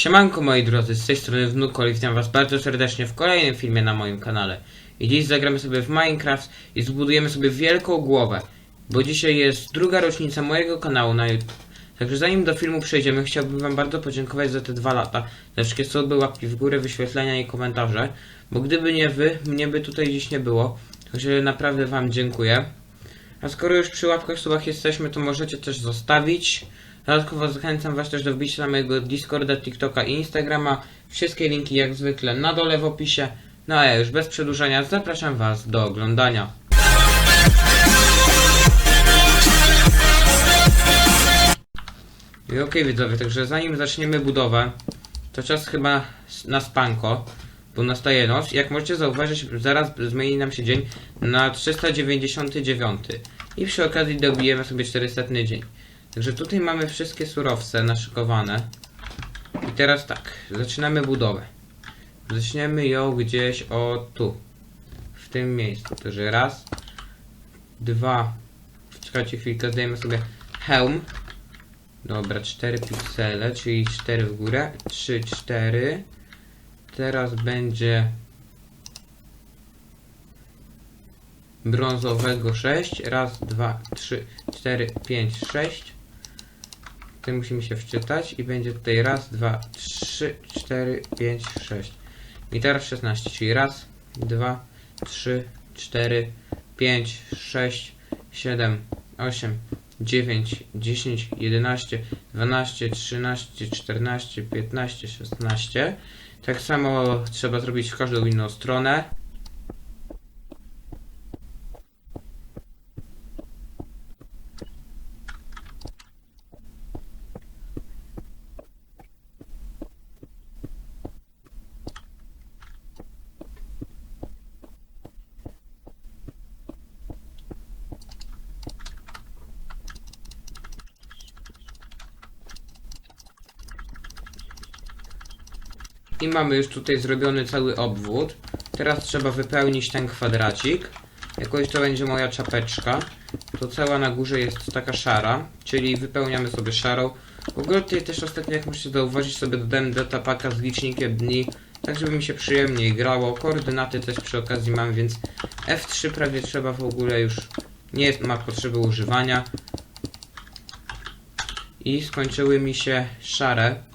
Siemanko moi drodzy, z tej strony Wnukol i witam was bardzo serdecznie w kolejnym filmie na moim kanale. I dziś zagramy sobie w Minecraft i zbudujemy sobie wielką głowę, bo dzisiaj jest druga rocznica mojego kanału na YouTube. Także zanim do filmu przejdziemy, chciałbym wam bardzo podziękować za te dwa lata, za wszystkie suby, łapki w górę, wyświetlenia i komentarze, bo gdyby nie wy, mnie by tutaj dziś nie było. Także naprawdę wam dziękuję. A skoro już przy łapkach subach jesteśmy, to możecie też zostawić. Dodatkowo zachęcam Was też do wbicia na mojego Discorda, TikToka i Instagrama. Wszystkie linki jak zwykle na dole w opisie. No a ja już bez przedłużania zapraszam Was do oglądania. I okej widzowie, także zanim zaczniemy budowę, to czas chyba na spanko, bo nastaje noc. Jak możecie zauważyć, zaraz zmieni nam się dzień na 399. I przy okazji dobijemy sobie 400 dzień. Także tutaj mamy wszystkie surowce naszykowane. I teraz tak, zaczynamy budowę. Zaczniemy ją gdzieś o tu. W tym miejscu. Także raz, dwa. Czekajcie chwilkę, zdejmę sobie hełm. Dobra, 4 piksele, czyli 4 w górę. 3, 4. Teraz będzie brązowego 6. Raz, dwa, trzy, cztery, pięć, sześć. Tutaj musimy się wczytać i będzie tutaj raz, dwa, trzy, cztery, pięć, sześć. I teraz 16, czyli raz, dwa, trzy, cztery, pięć, sześć, siedem, osiem, dziewięć, dziesięć, jedenaście, dwanaście, trzynaście, czternaście, piętnaście, szesnaście. Tak samo trzeba zrobić w każdą inną stronę. I mamy już tutaj zrobiony cały obwód. Teraz trzeba wypełnić ten kwadracik. Jakoś to będzie moja czapeczka. To cała na górze jest taka szara, czyli wypełniamy sobie szarą. W ogóle tutaj też ostatnio, jak możecie zauważyć, sobie dodałem datapaka z licznikiem dni, tak żeby mi się przyjemniej grało. Koordynaty też przy okazji mam, więc F3 prawie trzeba w ogóle już nie ma potrzeby używania. I skończyły mi się szare.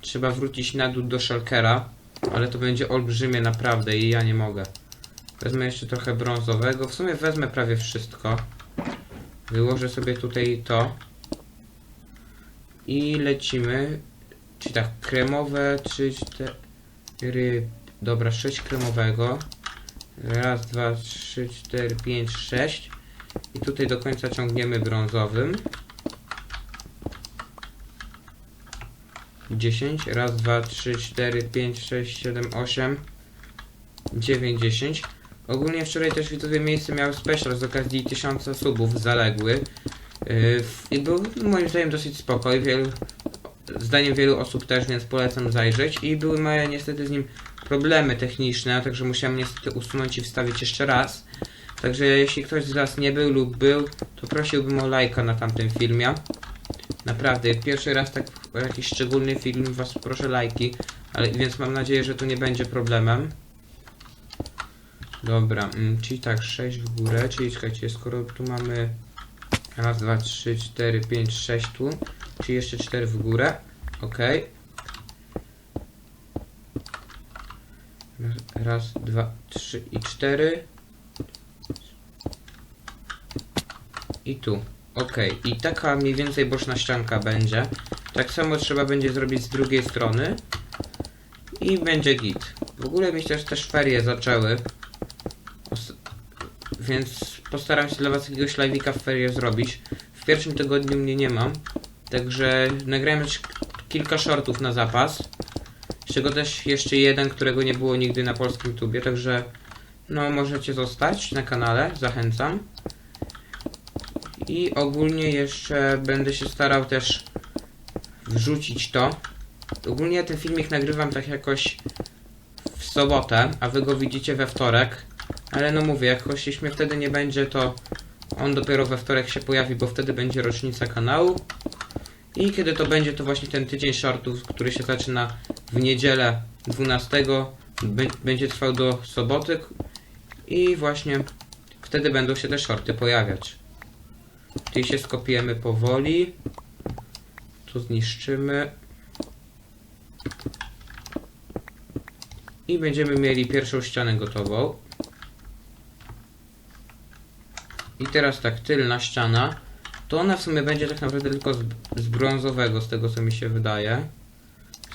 Trzeba wrócić na dół do shulkera, ale to będzie olbrzymie naprawdę i ja nie mogę. Wezmę jeszcze trochę brązowego. W sumie wezmę prawie wszystko. Wyłożę sobie tutaj to. I lecimy. Czyli tak, kremowe, 3, 4. Dobra, 6 kremowego. Raz, dwa, trzy, cztery, pięć, sześć. I tutaj do końca ciągniemy brązowym. 10, raz, dwa, trzy, cztery, pięć, sześć, siedem, osiem, dziewięć, dziesięć. Ogólnie wczoraj też widzowie miejsce miały special z okazji tysiąca subów zaległy. Yy, I był moim zdaniem dosyć spoko i wielu, zdaniem wielu osób też, więc polecam zajrzeć. I były moje niestety z nim problemy techniczne, także musiałem niestety usunąć i wstawić jeszcze raz. Także jeśli ktoś z Was nie był lub był, to prosiłbym o lajka na tamtym filmie. Naprawdę, pierwszy raz tak jakiś szczególny film was proszę lajki, ale więc mam nadzieję, że to nie będzie problemem. Dobra, mm, czyli tak, 6 w górę, czyli czekajcie, skoro tu mamy raz, dwa, trzy, cztery, pięć, sześć tu, czyli jeszcze 4 w górę, ok. Raz, dwa, trzy i cztery. I tu. Ok, i taka mniej więcej boczna ścianka będzie. Tak samo trzeba będzie zrobić z drugiej strony. I będzie git. W ogóle mi też też ferie zaczęły. Więc postaram się dla was jakiegoś live'ika w ferie zrobić. W pierwszym tygodniu mnie nie mam. Także nagrałem już kilka shortów na zapas. Z czego też jeszcze jeden, którego nie było nigdy na polskim tubie. Także no możecie zostać na kanale. Zachęcam. I ogólnie jeszcze będę się starał też wrzucić to. Ogólnie ten filmik nagrywam tak jakoś w sobotę, a wy go widzicie we wtorek. Ale no mówię, jakoś jeśli wtedy nie będzie, to on dopiero we wtorek się pojawi, bo wtedy będzie rocznica kanału. I kiedy to będzie, to właśnie ten tydzień shortów, który się zaczyna w niedzielę 12, b- będzie trwał do soboty i właśnie wtedy będą się te shorty pojawiać. Tutaj się skopiemy powoli. Tu zniszczymy. I będziemy mieli pierwszą ścianę gotową. I teraz tak, tylna ściana. To ona w sumie będzie tak naprawdę tylko z, z brązowego, z tego co mi się wydaje.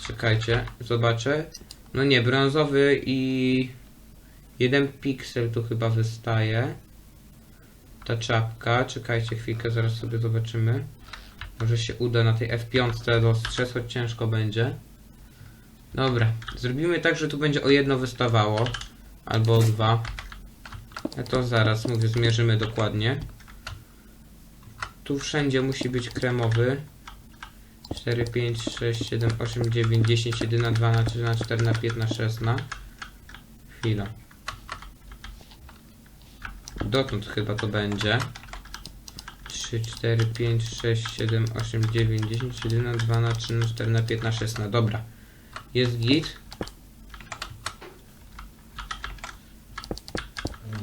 Czekajcie, zobaczę. No nie, brązowy i jeden piksel tu chyba wystaje. Ta czapka. Czekajcie chwilkę, zaraz sobie zobaczymy. Może się uda na tej F5 dostrzec, choć ciężko będzie. Dobra, zrobimy tak, że tu będzie o jedno wystawało. Albo o dwa. A to zaraz, mówię, zmierzymy dokładnie. Tu wszędzie musi być kremowy. 4, 5, 6, 7, 8, 9, 10, 11, 12, 13, 14, 15, 16. Chwila. Dotąd chyba to będzie. 3, 4, 5, 6, 7, 8, 9, 10, 11, 12, 13, 14, 15, 16. Dobra. Jest git.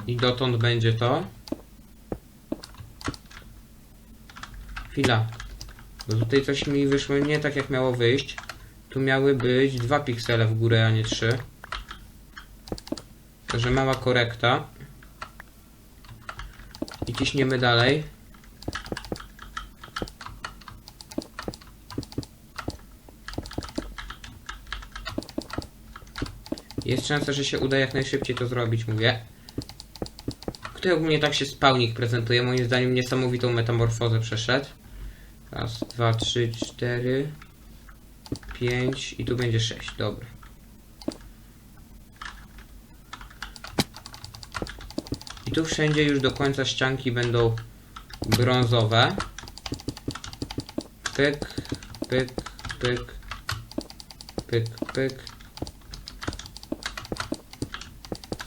I dotąd będzie to. Chwila. Bo tutaj coś mi wyszło nie tak jak miało wyjść. Tu miały być dwa piksele w górę, a nie trzy. Także mała korekta. Ciśniemy dalej. Jest szansa, że się uda jak najszybciej to zrobić, mówię. Który ogólnie tak się spałnik prezentuje. Moim zdaniem niesamowitą metamorfozę przeszedł. Raz, dwa, trzy, cztery, pięć i tu będzie sześć. Dobra. I tu wszędzie już do końca ścianki będą brązowe. Pyk, pyk, pyk, pyk, pyk.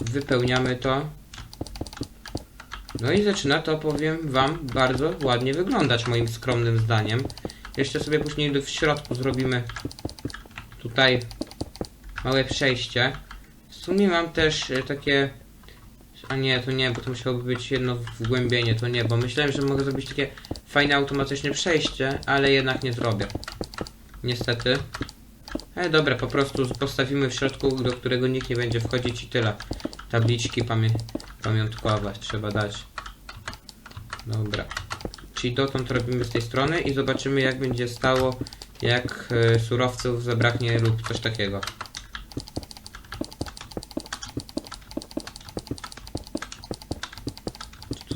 Wypełniamy to. No i zaczyna to, powiem wam, bardzo ładnie wyglądać moim skromnym zdaniem. Jeszcze sobie później w środku zrobimy tutaj małe przejście. W sumie mam też e, takie... A nie, to nie, bo to musiałoby być jedno wgłębienie, to nie, bo myślałem, że mogę zrobić takie fajne automatyczne przejście, ale jednak nie zrobię. Niestety. E, dobra, po prostu postawimy w środku, do którego nikt nie będzie wchodzić i tyle. Tabliczki pamię pamiątkowe trzeba dać. Dobra. Czyli dotąd robimy z tej strony i zobaczymy jak będzie stało, jak e, surowców zabraknie lub coś takiego.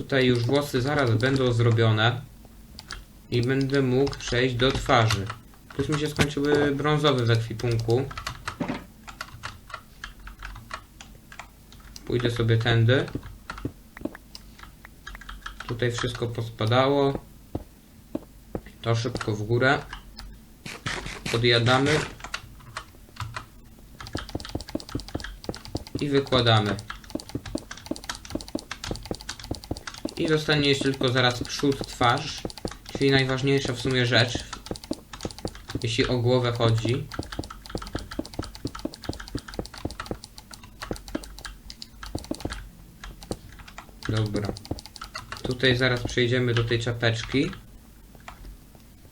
Tutaj już włosy zaraz będą zrobione i będę mógł przejść do twarzy. Plus mi się skończyły brązowe w ekwipunku. Pójdę sobie tędy. Tutaj wszystko pospadało. To szybko w górę. Podjadamy. I wykładamy. I zostanie jeszcze tylko zaraz przód, twarz. Czyli najważniejsza w sumie rzecz. Jeśli o głowę chodzi. Dobra. Tutaj zaraz przejdziemy do tej czapeczki.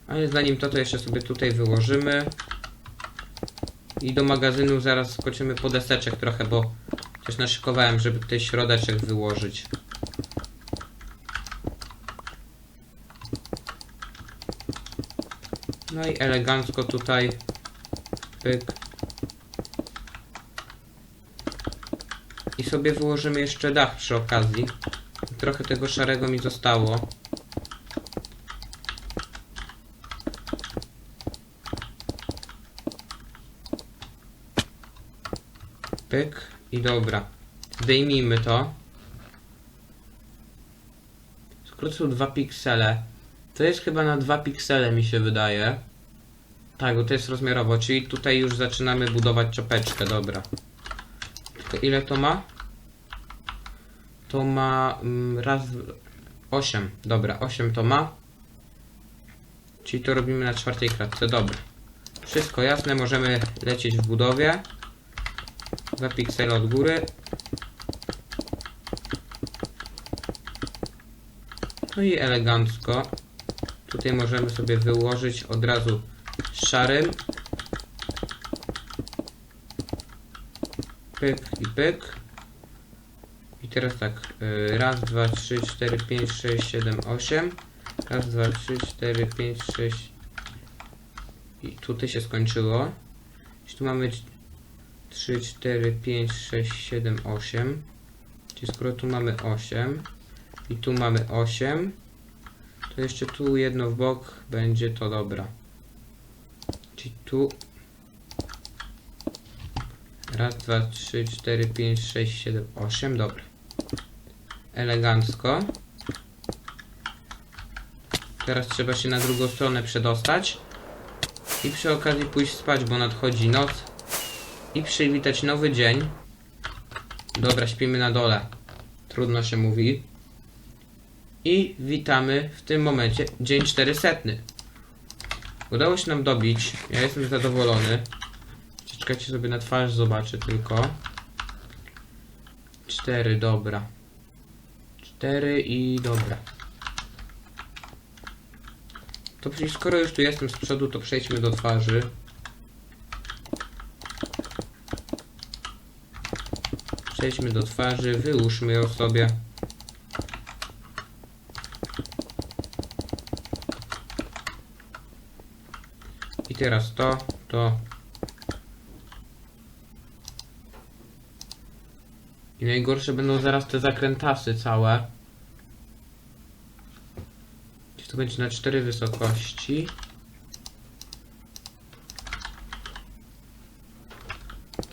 Ale zanim to, to jeszcze sobie tutaj wyłożymy. I do magazynu zaraz skoczymy po deseczek trochę, bo coś naszykowałem, żeby tutaj środeczek wyłożyć. No i elegancko tutaj. Pyk. I sobie wyłożymy jeszcze dach przy okazji. Trochę tego szarego mi zostało. Pyk i dobra. Zdejmijmy to. Skrócił 2 piksele. To jest chyba na 2 piksele mi się wydaje. Tak, bo to jest rozmiarowo, czyli tutaj już zaczynamy budować czapeczkę, dobra. Tylko ile to ma? To ma mm, raz, 8, dobra, 8 to ma. Czyli to robimy na czwartej klatce. Dobra. Wszystko jasne, możemy lecieć w budowie. Dwa piksele od góry. No i elegancko. Tutaj możemy sobie wyłożyć od razu szarym. Pyk i pyk. I teraz tak. y, Raz, dwa, trzy, cztery, pięć, sześć, siedem, osiem. Raz, dwa, trzy, cztery, pięć, sześć. I tutaj się skończyło. Czyli tu mamy 3, 4, 5, 6, 7, 8. Czyli skoro tu mamy 8 i tu mamy 8, to jeszcze tu jedno w bok będzie to dobra. Czyli tu raz, dwa, trzy, cztery, pięć, sześć, siedem, osiem, dobra. Elegancko. Teraz trzeba się na drugą stronę przedostać i przy okazji pójść spać, bo nadchodzi noc i przywitać nowy dzień. Dobra, śpimy na dole. Trudno się mówi. I witamy w tym momencie dzień 400. Udało się nam dobić. Ja jestem zadowolony. Czekajcie sobie na twarz, zobaczę tylko. 4, dobra. 4 i dobra. To przecież skoro już tu jestem z przodu, to przejdźmy do twarzy. Przejdźmy do twarzy, wyłóżmy ją sobie. Teraz to, to. I najgorsze będą zaraz te zakrętasy całe. Czyli to będzie na cztery wysokości.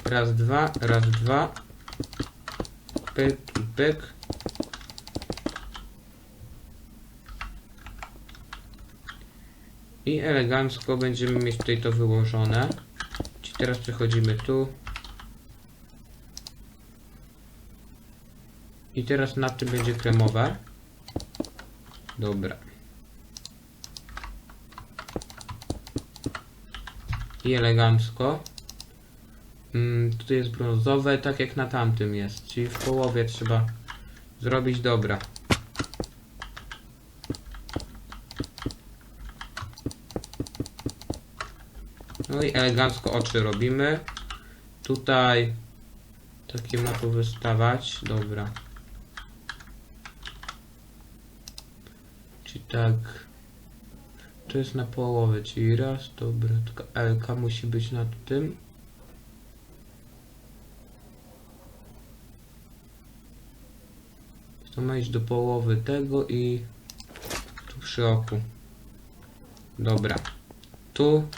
Raz, dwa, raz, dwa. Pyk i pyk. I elegancko będziemy mieć tutaj to wyłożone. Czyli teraz przechodzimy tu. I teraz na tym będzie kremowe. Dobra. I elegancko. Mm, tutaj jest brązowe, tak jak na tamtym jest. Czyli w połowie trzeba zrobić dobra. No i elegancko oczy robimy. Tutaj takie ma tu wystawać. Dobra. Czyli tak. To jest na połowę, czyli raz, dobra, tylko LK musi być nad tym. To ma iść do połowy tego i tu przy oku. Dobra. Tu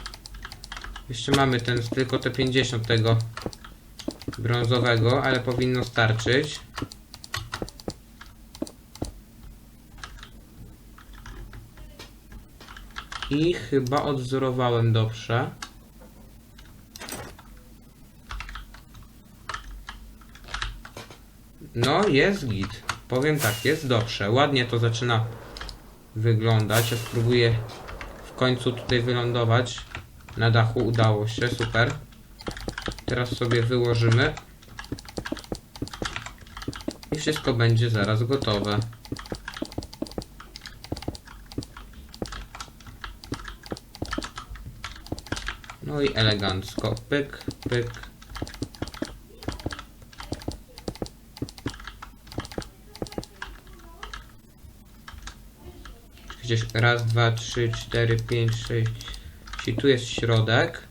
jeszcze mamy ten, tylko te 50 tego brązowego, ale powinno starczyć. I chyba odwzorowałem dobrze. No, jest git. Powiem tak, jest dobrze. Ładnie to zaczyna wyglądać. Ja spróbuję w końcu tutaj wylądować. Na dachu udało się, super. Teraz sobie wyłożymy. I wszystko będzie zaraz gotowe. No i elegancko. Pyk, pyk. Gdzieś raz, dwa, trzy, cztery, pięć, sześć. Czyli tu jest środek.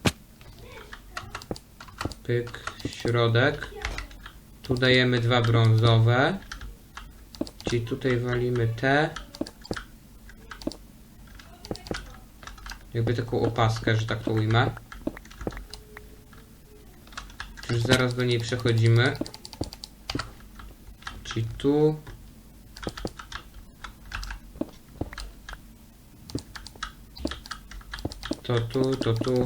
Pyk, środek. Tu dajemy dwa brązowe. Czyli tutaj walimy te. Jakby taką opaskę, że tak to ujmę. Już zaraz do niej przechodzimy. Czyli tu. To tu, to tu.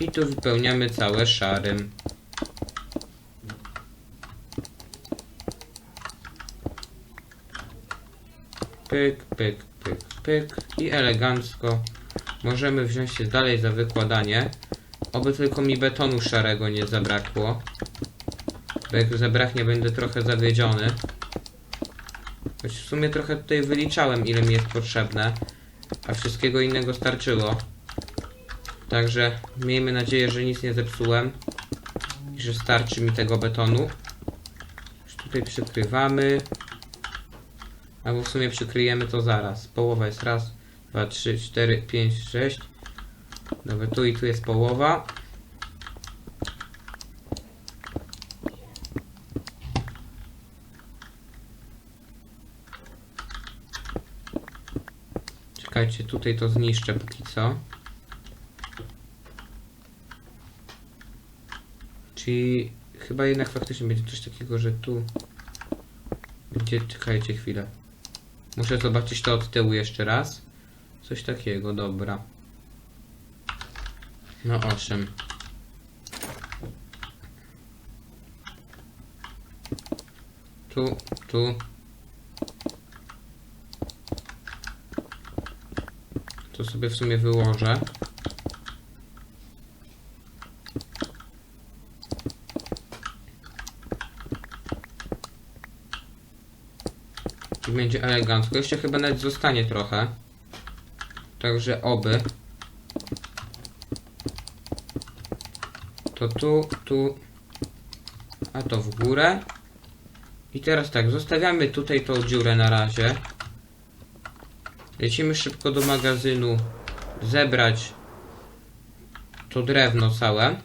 I tu wypełniamy całe szarym. Pyk, pyk, pyk, pyk. I elegancko możemy wziąć się dalej za wykładanie. Oby tylko mi betonu szarego nie zabrakło. Bo jak zabraknie, będę trochę zawiedziony. Choć w sumie trochę tutaj wyliczałem, ile mi jest potrzebne. A wszystkiego innego starczyło. Także miejmy nadzieję, że nic nie zepsułem. I że starczy mi tego betonu. Już tutaj przykrywamy. Albo w sumie przykryjemy to zaraz. Połowa jest raz, dwa, trzy, cztery, pięć, sześć. Dobra, tu i tu jest połowa. Czekajcie, tutaj to zniszczę póki co. Czyli chyba jednak faktycznie będzie coś takiego, że tu będzie... Czekajcie chwilę. Muszę zobaczyć to od tyłu jeszcze raz. Coś takiego, dobra. No owszem. Tu, tu. Sobie w sumie wyłożę. I będzie elegancko. Jeszcze chyba nawet zostanie trochę. Także oby. To tu, tu. A to w górę. I teraz tak, zostawiamy tutaj tą dziurę na razie. Lecimy szybko do magazynu. Zebrać to drewno całe.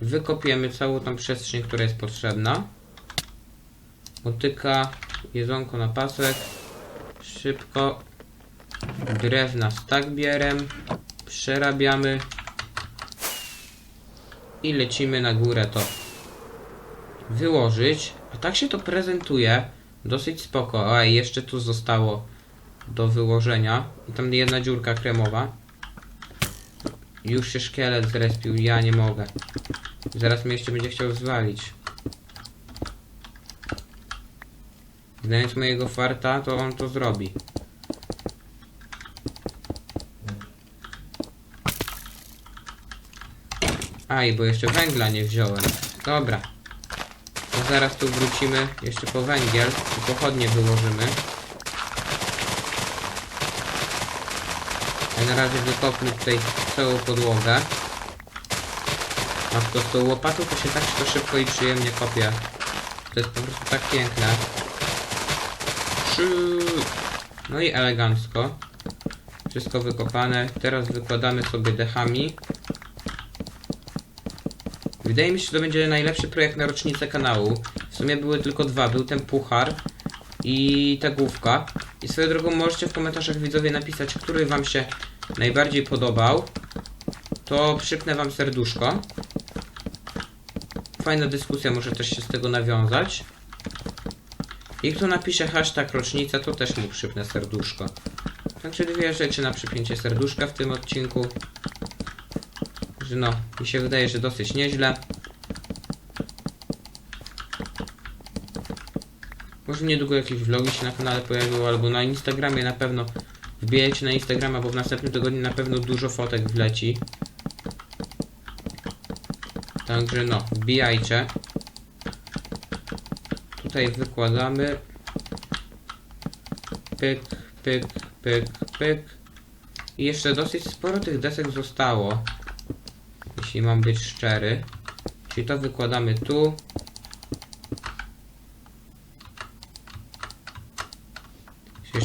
Wykopiemy całą tą przestrzeń, która jest potrzebna. Motyka, jedzonko na pasek. Szybko. Drewna z tagbierem. Przerabiamy. I lecimy na górę to wyłożyć. A tak się to prezentuje. Dosyć spoko. A jeszcze tu zostało do wyłożenia. I tam jedna dziurka kremowa. Już się szkielet zrespił. Ja nie mogę. Zaraz mnie jeszcze będzie chciał zwalić. Znając mojego farta, to on to zrobi. Aj, bo jeszcze węgla nie wziąłem. Dobra. To zaraz tu wrócimy jeszcze po węgiel i pochodnie wyłożymy. Na razie wykopmy tutaj całą podłogę. A to z tą łopatą to się tak to szybko i przyjemnie kopie. To jest po prostu tak piękne. No i elegancko. Wszystko wykopane. Teraz wykładamy sobie dechami. Wydaje mi się, że to będzie najlepszy projekt na rocznicę kanału. W sumie były tylko dwa. Był ten puchar i ta główka. I swoją drogą możecie w komentarzach widzowie napisać, który wam się najbardziej podobał. To przypnę wam serduszko. Fajna dyskusja może też się z tego nawiązać. I kto napisze hashtag rocznica, to też mu przypnę serduszko. Także dwie rzeczy na przypięcie serduszka w tym odcinku. Że no, mi się wydaje, że dosyć nieźle. Może niedługo jakieś vlogi się na kanale pojawią, albo na Instagramie na pewno. Wbijajcie na Instagrama, bo w następnym tygodniu na pewno dużo fotek wleci. Także no, wbijajcie. Tutaj wykładamy. Pyk, pyk, pyk, pyk. I jeszcze dosyć sporo tych desek zostało. Jeśli mam być szczery. Czyli to wykładamy tu.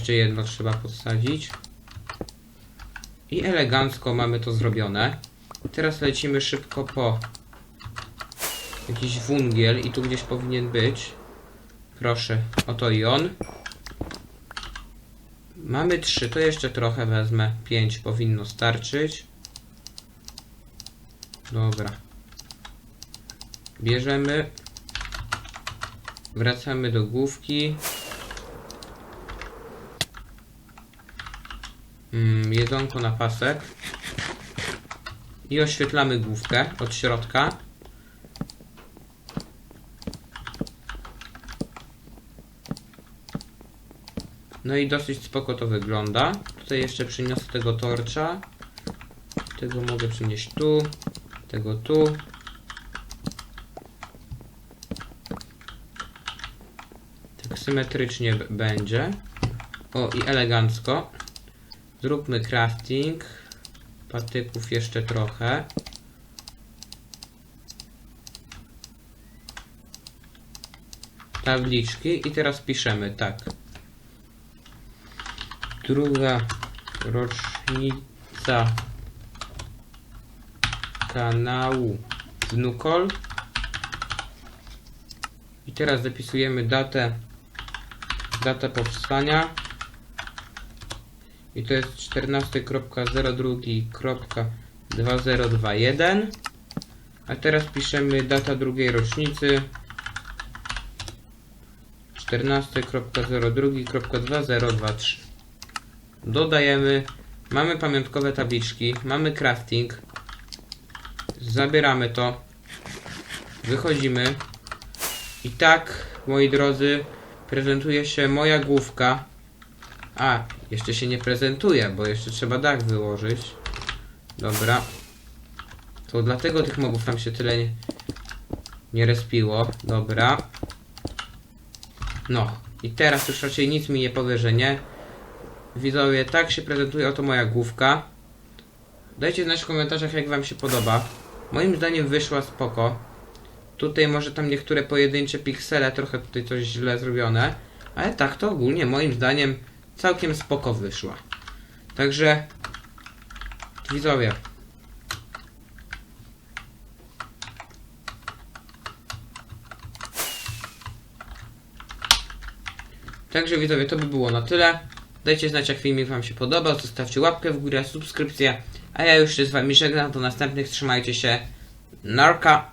Jeszcze jedno trzeba podsadzić. I elegancko mamy to zrobione. Teraz lecimy szybko po jakiś wungiel i tu gdzieś powinien być. Proszę, oto i on. Mamy trzy, to jeszcze trochę wezmę. Pięć powinno starczyć. Dobra. Bierzemy. Wracamy do główki. Jedzonko na pasek. I oświetlamy główkę od środka. No i dosyć spoko to wygląda. Tutaj jeszcze przyniosę tego torcza. Tego mogę przynieść tu. Tego tu. Tak symetrycznie będzie. O i elegancko. Zróbmy crafting. Patyków jeszcze trochę. Tabliczki i teraz piszemy tak. Druga rocznica kanału Wnukol. I teraz zapisujemy datę datę powstania. I to jest 14.02.2021. A teraz piszemy data drugiej rocznicy 14.02.2023. Dodajemy. Mamy pamiątkowe tabliczki, mamy crafting. Zabieramy to. Wychodzimy. I tak, moi drodzy, prezentuje się moja główka. A, jeszcze się nie prezentuje, bo jeszcze trzeba dach wyłożyć. Dobra. To dlatego tych mobów tam się tyle nie, nie respiło. Dobra. No. I teraz już raczej nic mi nie powie, że nie. Widzowie, tak się prezentuje oto moja główka. Dajcie znać w komentarzach, jak wam się podoba. Moim zdaniem wyszła spoko. Tutaj może tam niektóre pojedyncze piksele, trochę tutaj coś źle zrobione. Ale tak to ogólnie moim zdaniem całkiem spoko wyszła. Także widzowie. Także widzowie, to by było na tyle. Dajcie znać, jak filmik wam się podobał, zostawcie łapkę w górę, subskrypcję, a ja już się z wami żegnam, do następnych, trzymajcie się, narka!